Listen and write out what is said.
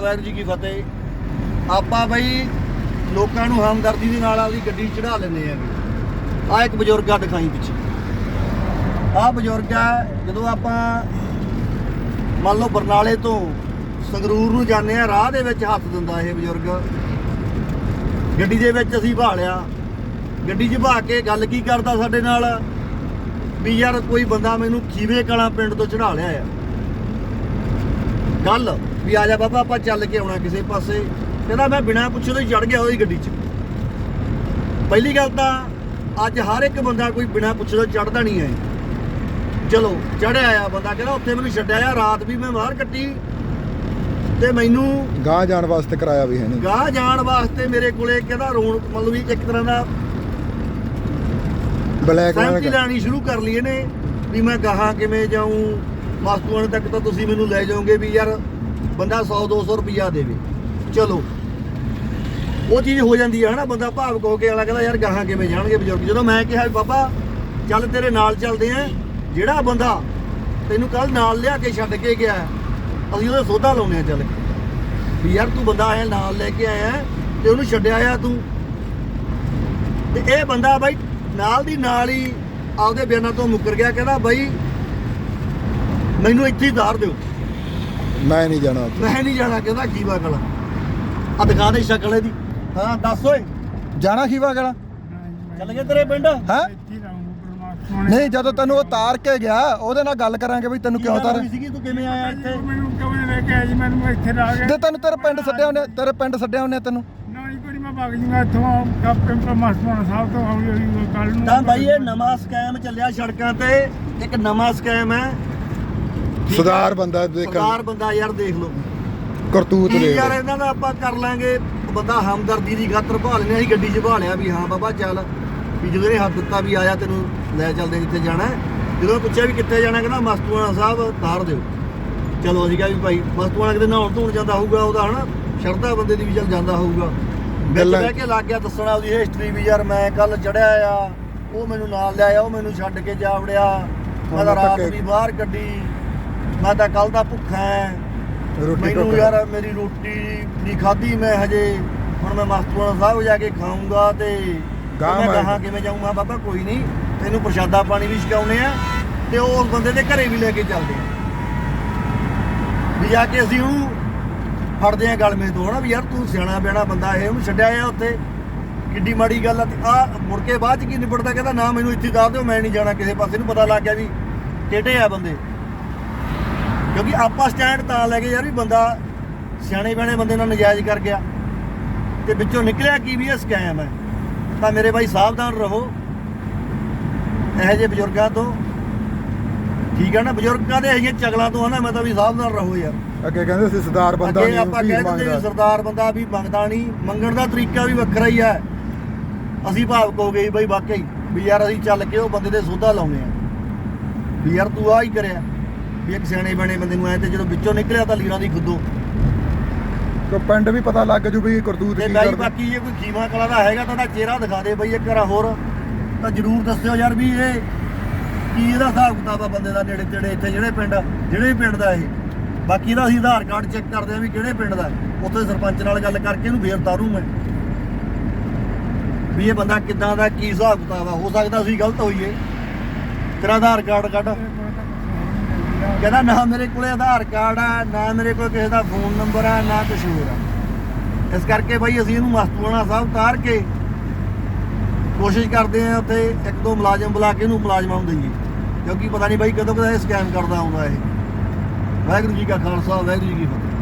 ਵਾਹਿਗੁਰੂ ਜੀ ਕੀ ਫਤਿਹ। ਆਪਾਂ ਬਈ ਲੋਕਾਂ ਨੂੰ ਹਮਦਰਦੀ ਦੇ ਨਾਲ ਆਪਦੀ ਗੱਡੀ ਚੜਾ ਲੈਂਦੇ ਆ ਆ ਇੱਕ ਬਜ਼ੁਰਗ ਆ ਦਿਖਾਈ ਪਿੱਛੇ। ਆ ਬਜ਼ੁਰਗ ਆ, ਜਦੋਂ ਆਪਾਂ ਮੰਨ ਲਓ ਬਰਨਾਲੇ ਤੋਂ ਸੰਗਰੂਰ ਨੂੰ ਜਾਂਦੇ ਆ, ਰਾਹ ਦੇ ਵਿੱਚ ਹੱਥ ਦਿੰਦਾ ਇਹ ਬਜ਼ੁਰਗ। ਗੱਡੀ ਦੇ ਵਿੱਚ ਅਸੀਂ ਭਾਲਿਆ। ਗੱਡੀ 'ਚ ਭਾ ਕੇ ਗੱਲ ਕੀ ਕਰਦਾ ਸਾਡੇ ਨਾਲ? ਵੀ ਯਾਰ ਕੋਈ ਬੰਦਾ ਮੈਨੂੰ ਖੀਵੇ ਕਲਾਂ ਪਿੰਡ ਤੋਂ ਚੜਾ ਲਿਆ ਆ। ਗੱਲ ਵੀ ਆ ਜਾ ਬਾਬਾ ਆਪਾਂ ਚੱਲ ਕੇ ਆਉਣਾ ਕਿਸੇ ਪਾਸੇ। ਕਹਿੰਦਾ ਮੈਂ ਬਿਨਾਂ ਪੁੱਛੇ ਤੋਂ ਚੜ ਗਿਆ ਉਹਦੀ ਗੱਡੀ 'ਚ। ਪਹਿਲੀ ਗੱਲ ਤਾਂ ਅੱਜ ਹਰ ਇੱਕ ਬੰਦਾ ਕੋਈ ਬਿਨਾਂ ਪੁੱਛੇ ਤੋਂ ਚੜਦਾ ਨਹੀਂ ਹੈ। ਚਲੋ ਚੜਿਆ ਆ ਬੰਦਾ ਕਹਿੰਦਾ ਉੱਥੇ ਮੈਨੂੰ ਛੱਡਿਆ ਆ ਰਾਤ ਵੀ ਮੈਂ ਬਾਹਰ ਕੱਟੀ। ਤੇ ਮੈਨੂੰ ਗਾਂ ਜਾਣ ਵਾਸਤੇ ਕਰਾਇਆ ਵੀ ਹੈ ਨਹੀਂ। ਗਾਹ ਜਾਣ ਵਾਸਤੇ ਮੇਰੇ ਕੋਲੇ ਕਹਿੰਦਾ ਰੋਣ ਮਤਲਬ ਵੀ ਇੱਕ ਤਰ੍ਹਾਂ ਦਾ ਬਲੈਕ ਵਾਲਾ ਲੈਣੀ ਸ਼ੁਰੂ ਕਰ ਲਈ ਇਹਨੇ ਵੀ ਮੈਂ ਗਾਹਾਂ ਕਿਵੇਂ ਜਾਊਂ। ਮਸਤੂਆਣ ਤੱਕ ਤਾਂ ਤੁਸੀਂ ਮੈਨੂੰ ਲੈ ਜਾਓਗੇ ਵੀ ਯਾਰ ਬੰਦਾ 100 200 ਰੁਪਿਆ ਦੇਵੇ। ਚਲੋ। ਉਹ ਚੀਜ਼ ਹੋ ਜਾਂਦੀ ਹੈ ਹਨਾ? ਬੰਦਾ ਭਾਵਕ ਹੋ ਕੇ ਅਗਲਾ ਕਹਿੰਦਾ, ਯਾਰ ਗਾਹਾਂ ਕਿਵੇਂ ਜਾਣਗੇ ਬਜ਼ੁਰਗ? ਜਦੋਂ ਮੈਂ ਕਿਹਾ ਵੀ, ਬਾਬਾ, ਚੱਲ ਤੇਰੇ ਨਾਲ ਚੱਲਦੇ ਆਂ। ਜਿਹੜਾ ਬੰਦਾ ਤੈਨੂੰ ਕੱਲ ਨਾਲ ਲਿਆ ਕੇ ਛੱਡ ਕੇ ਗਿਆ, ਅਸੀਂ ਉਹਦਾ ਸੋਧਾ ਲਾਉਣੇ ਆ ਚੱਲ ਕੇ। ਵੀ ਯਾਰ ਤੂੰ ਬੰਦਾ ਆਇਆ ਨਾਲ ਲੈ ਕੇ ਆਇਆ ਤੇ ਉਹਨੂੰ ਛੱਡਿਆ ਆ ਤੂੰ। ਤੇ ਇਹ ਬੰਦਾ ਬਾਈ ਨਾਲ ਦੀ ਨਾਲ ਹੀ ਆਪਦੇ ਬਿਆਨਾਂ ਤੋਂ ਮੁੱਕਰ ਗਿਆ, ਕਹਿੰਦਾ ਬਾਈ, ਮੈਨੂੰ ਇੱਥੇ ਹੀ ਧਾਰ ਦਿਓ। ਮੈਂ ਨਹੀਂ ਜਾਣਾ ਉੱਥੇ। ਮੈਂ ਨਹੀਂ ਜਾਣਾ ਕਹਿੰਦਾ ਕੀਵਾ ਕਲਾ ਆ। ਦਿਖਾ ਦੇ ਸ਼ਕਲ ਇਹਦੀ। ਹਾਂ ਦੱਸ ਓਏ। ਜਾਣਾ ਖੀਵਾ ਗਲਾ ਚੱਲ ਗਏ ਤੇਰੇ ਪਿੰਡ? ਹੈ? ਨਹੀਂ ਜਦੋਂ ਤੈਨੂੰ ਉਹ ਤਾਰ ਕੇ ਗਿਆ ਉਹਦੇ ਨਾਲ ਗੱਲ ਕਰਾਂਗੇ ਵੀ ਤੈਨੂੰ ਕਿਉਂ ਤਾਰ ਸੀਗੀ? ਤੂੰ ਕਿਵੇਂ ਆਇਆ ਇੱਥੇ? ਮੈਨੂੰ ਕਿਉਂ ਲੈ ਕੇ ਆਇਆ ਜੀ? ਮੈਨੂੰ ਇੱਥੇ ਲਾ ਗਿਆ ਤੇ ਤੈਨੂੰ ਤੇਰੇ ਪਿੰਡ ਸੱਦਿਆ ਉਹਨੇ ਤੇਰੇ ਪਿੰਡ ਸੱਦਿਆ ਉਹਨੇ ਤੈਨੂੰ? ਨਾ ਜੀ ਕੋਈ ਮੈਂ ਭੱਗ ਜੂਗਾ ਇੱਥੋਂ। ਕੱਪ ਤੋਂ ਮਸਤਮਾਨ ਸਾਹਿਬ ਤੋਂ ਹੌਲੀ ਹੌਲੀ ਕੱਲ ਨੂੰ ਤਾਂ ਬਾਈ ਇਹ ਨਵਾਂ ਸਕੈਮ ਚੱਲਿਆ ਸੜਕਾਂ ਤੇ। ਇੱਕ ਨਵਾਂ ਸਕੈਮ ਹੈ। ਸੁਧਾਰ ਬੰਦਾ ਸਰਦਾਰ ਦੇਖਣ ਬੰਦਾ ਯਾਰ ਦੇਖ ਲਓ। ਕਰਤੂਤ ਕੀ ਯਾਰ ਇਹਨਾਂ ਦਾ ਆਪਾਂ ਕਰ ਲਾਂਗੇ ਬੰਦਾ ਹਮਦਰਦੀ ਦੀ ਖਾਤਰ ਭਾਲ ਲਿਆ ਅਸੀਂ ਗੱਡੀ 'ਚ ਭਾਲਿਆ ਵੀ ਹਾਂ ਬਾਬਾ ਚੱਲ। ਵੀ ਜਦੋਂ ਇਹਨੇ ਹੱਥ ਦਿੱਤਾ ਵੀ ਆਇਆ ਤੈਨੂੰ ਲੈ ਚੱਲਦੇ ਜਿੱਥੇ ਜਾਣਾ ਹੈ। ਜਦੋਂ ਪੁੱਛਿਆ ਵੀ ਕਿੱਥੇ ਜਾਣਾ ਕਹਿੰਦਾ ਮਸਤੂਆਣਾ ਸਾਹਿਬ ਤਾਰ ਦਿਓ। ਚਲੋ ਅਸੀਂ ਕਿਹਾ ਵੀ ਭਾਈ ਮਸਤੂਆਣਾ ਕਿਤੇ ਨਹਾਉਣ ਧੋਣ ਜਾਂਦਾ ਹੋਊਗਾ ਉਹਦਾ ਹਨਾ? ਸ਼ਰਧਾ ਬੰਦੇ ਦੀ ਵੀ ਚੱਲ ਜਾਂਦਾ ਹੋਊਗਾ। ਵਿੱਚ ਗੱਲਾਂ- ਬਹਿ ਕੇ ਲੱਗ ਗਿਆ ਦੱਸਣਾ ਉਹਦੀ ਹਿਸਟਰੀ ਵੀ ਯਾਰ ਮੈਂ ਕੱਲ ਚੜਿਆ ਆ ਉਹ ਮੈਨੂੰ ਨਾਲ ਲਿਆਇਆ ਉਹ ਮੈਨੂੰ ਛੱਡ ਕੇ ਜਾ ਵੜਿਆ। ਮੈਂ ਤਾਂ ਰਾਤ ਧੱਕੇ- ਵੀ ਬਾਹਰ ਕੱਢੀ। ਮੈਂ ਤਾਂ ਕੱਲ ਦਾ ਭੁੱਖਾ ਐ ਰੋਟੀ ਮੈਨੂੰ। ਯਾਰ ਮੇਰੀ ਰੋਟੀ ਨਹੀਂ ਖਾਧੀ ਮੈਂ ਹਜੇ। ਹੁਣ ਮੈਂ ਮਸਤੂਆਣਾ ਸਾਹਿਬ ਜਾ ਕੇ ਖਾਊਂਗਾ ਤੇ ਗਾਂਹ ਮੈਂ ਕਹਾਂ ਕਿਵੇਂ ਜਾਊਂਗਾ ਬਾਬਾ ਕੋਈ ਨਹੀਂ। ਤੈਨੂੰ ਪ੍ਰਸ਼ਾਦਾ ਪਾਣੀ ਵੀ ਛਕਾਉਨੇ ਆ ਤੇ ਉਹ ਉਸ ਬੰਦੇ ਦੇ ਘਰੇ ਵੀ ਲੈ ਕੇ ਚੱਲਦੇ ਆ ਵੀ ਜਾ ਕੇ ਅਸੀਂ ਉਹਨੂੰ ਫੜਦੇ ਆ ਗਲਮੇ ਤੋਂ ਹਨਾ ਵੀ ਯਾਰ ਤੂੰ ਸਿਆਣਾ ਬਿਆਣਾ ਬੰਦਾ ਇਹ ਉਹਨੂੰ ਛੱਡਿਆ ਆ ਉੱਥੇ। ਕਿੱਡੀ ਮਾੜੀ ਗੱਲ ਆ ਤੇ ਆ ਮੁੜ ਕੇ ਬਾਅਦ ਚ ਕੀ ਨਿਬੜਦਾ ਕਹਿੰਦਾ ਨਾ ਮੈਨੂੰ ਇੱਥੇ ਦੱਸ ਦਿਓ ਮੈਂ ਨਹੀਂ ਜਾਣਾ ਕਿਸੇ ਪਾਸੇ। ਨੂੰ ਪਤਾ ਲੱਗ ਗਿਆ ਵੀ ਕਿਹੜੇ ਆ ਬੰਦੇ। ਕਿਉਂਕਿ ਆਪਾਂ ਸਟੈਂਡ ਤਾਂ ਲੈ ਗਏ ਯਾਰ ਵੀ ਬੰਦਾ ਸਿਆਣੇ ਬਿਆਣੇ ਬੰਦੇ ਨਾਲ ਨਜਾਇਜ਼ ਕਰ ਗਿਆ। ਤੇ ਵਿੱਚੋਂ ਨਿਕਲਿਆ ਕੀ ਵੀ ਇਹ ਸਕੈਮ ਹੈ। ਤਾਂ ਮੇਰੇ ਭਾਈ ਸਾਵਧਾਨ ਰਹੋ। ਇਹੋ ਜਿਹੇ ਬਜ਼ੁਰਗਾਂ ਤੋਂ। ਠੀਕ ਹੈ ਨਾ? ਬਜ਼ੁਰਗਾਂ ਦੇ ਇਹੋ ਚਗਲਾਂ ਤੋਂ ਹਨਾ ਮੈਂ ਤਾਂ ਵੀ ਸਾਵਧਾਨ ਰਹੋ ਯਾਰ। ਅੱਗੇ ਕਹਿੰਦੇ ਸੀ ਸਰਦਾਰ ਬੰਦਾ ਅੱਗੇ ਨਹੀਂ ਆਪਾਂ ਭੀਖ ਕਹਿ ਦਿੰਦੇ ਵੀ ਮੰਗਦਾ ਸਰਦਾਰ ਬੰਦਾ ਵੀ ਮੰਗਦਾ ਨਹੀਂ। ਮੰਗਣ ਦਾ ਤਰੀਕਾ ਵੀ ਵੱਖਰਾ ਹੀ ਹੈ। ਅਸੀਂ ਭਾਵਕ ਹੋ ਗਏ ਬਈ ਵਾਕਈ ਵੀ ਯਾਰ ਅਸੀਂ ਚੱਲ ਕੇ ਉਹ ਬੰਦੇ ਦੇ ਸੋਧਾ ਲਾਉਨੇ ਆ ਵੀ ਯਾਰ ਤੂੰ ਆ ਹੀ ਕਰਿਆ। ਵੀ ਇੱਕ ਸਿਆਣੇ ਬਣੇ ਬੰਦੇ ਨੂੰ ਆਏ ਤੇ ਜਦੋਂ ਵਿੱਚੋਂ ਨਿਕਲਿਆ ਤਾਂ ਲੀਰਾਂ ਦੀ ਖੁੱਦੋ। ਕੋ ਪਿੰਡ ਵੀ ਪਤਾ ਲੱਗ ਜੂ ਵੀ ਕਰਤੂਤ ਤੇ ਕੀ ਬਾਈ ਕਰਦਾ। ਬਾਕੀ ਜੇ ਕੋਈ ਖੀਮਾ ਕਲਾ ਦਾ ਹੈਗਾ ਤਾਂ ਉਹਦਾ ਚਿਹਰਾ ਦਿਖਾ ਦੇ ਬਈ ਇੱਕ ਵਾਰ ਹੋਰ। ਤਾਂ ਜਰੂਰ ਦੱਸਿਓ ਯਾਰ ਵੀ ਇਹ ਕੀ ਇਹਦਾ ਹਿਸਾਬ ਕਿਤਾਬ ਆ ਬੰਦੇ ਦਾ ਨੇੜੇ ਤੇੜੇ ਇੱਥੇ ਜਿਹੜੇ ਪਿੰਡ ਜਿਹੜੇ ਵੀ ਪਿੰਡ ਦਾ ਇਹ। ਬਾਕੀ ਇਹਦਾ ਅਸੀਂ ਆਧਾਰ ਕਾਰਡ ਚੈੱਕ ਕਰਦੇ ਆ ਵੀ ਕਿਹੜੇ ਪਿੰਡ ਦਾ। ਉੱਥੇ ਸਰਪੰਚ ਨਾਲ ਗੱਲ ਕਰਕੇ ਇਹਨੂੰ ਫੇਰ ਤਾਰੂ ਮੈਂ। ਵੀ ਇਹ ਬੰਦਾ ਕਿੱਦਾਂ ਦਾ ਕੀ ਹਿਸਾਬ ਕਿਤਾਬ ਆ ਹੋ ਸਕਦਾ ਅਸੀਂ ਗਲਤ ਹੋਈਏ। ਤੇਰਾ ਆਧਾਰ ਕਾਰਡ ਕੱਢ। ਕਹਿੰਦਾ ਨਾ ਮੇਰੇ ਕੋਲੇ ਆਧਾਰ ਕਾਰਡ ਆ, ਨਾ ਮੇਰੇ ਕੋਲ ਕਿਸੇ ਦਾ ਫੋਨ ਨੰਬਰ ਆ, ਨਾ ਕੁਝ ਹੋਰ ਆ। ਇਸ ਕਰਕੇ ਬਾਈ ਅਸੀਂ ਇਹਨੂੰ ਮਸਤੂਆਣਾ ਸਾਹਿਬ ਤਾਰ ਕੇ ਕੋਸ਼ਿਸ਼ ਕਰਦੇ ਆ ਉੱਥੇ ਇੱਕ ਦੋ ਮੁਲਾਜ਼ਮ ਬੁਲਾ ਕੇ ਇਹਨੂੰ ਮੁਲਾਜ਼ਮਾਂ ਨੂੰ ਦਈਏ। ਕਿਉਂਕਿ ਪਤਾ ਨਹੀਂ ਬਾਈ ਕਦੋਂ ਕਦੋਂ ਇਹ ਸਕੈਮ ਕਰਦਾ ਆਉਂਦਾ ਇਹ। ਵਾਹਿਗੁਰੂ ਜੀ ਕਾ ਖਾਲਸਾ, ਵਾਹਿਗੁਰੂ ਜੀ ਕੀ ਫਤਿਹ।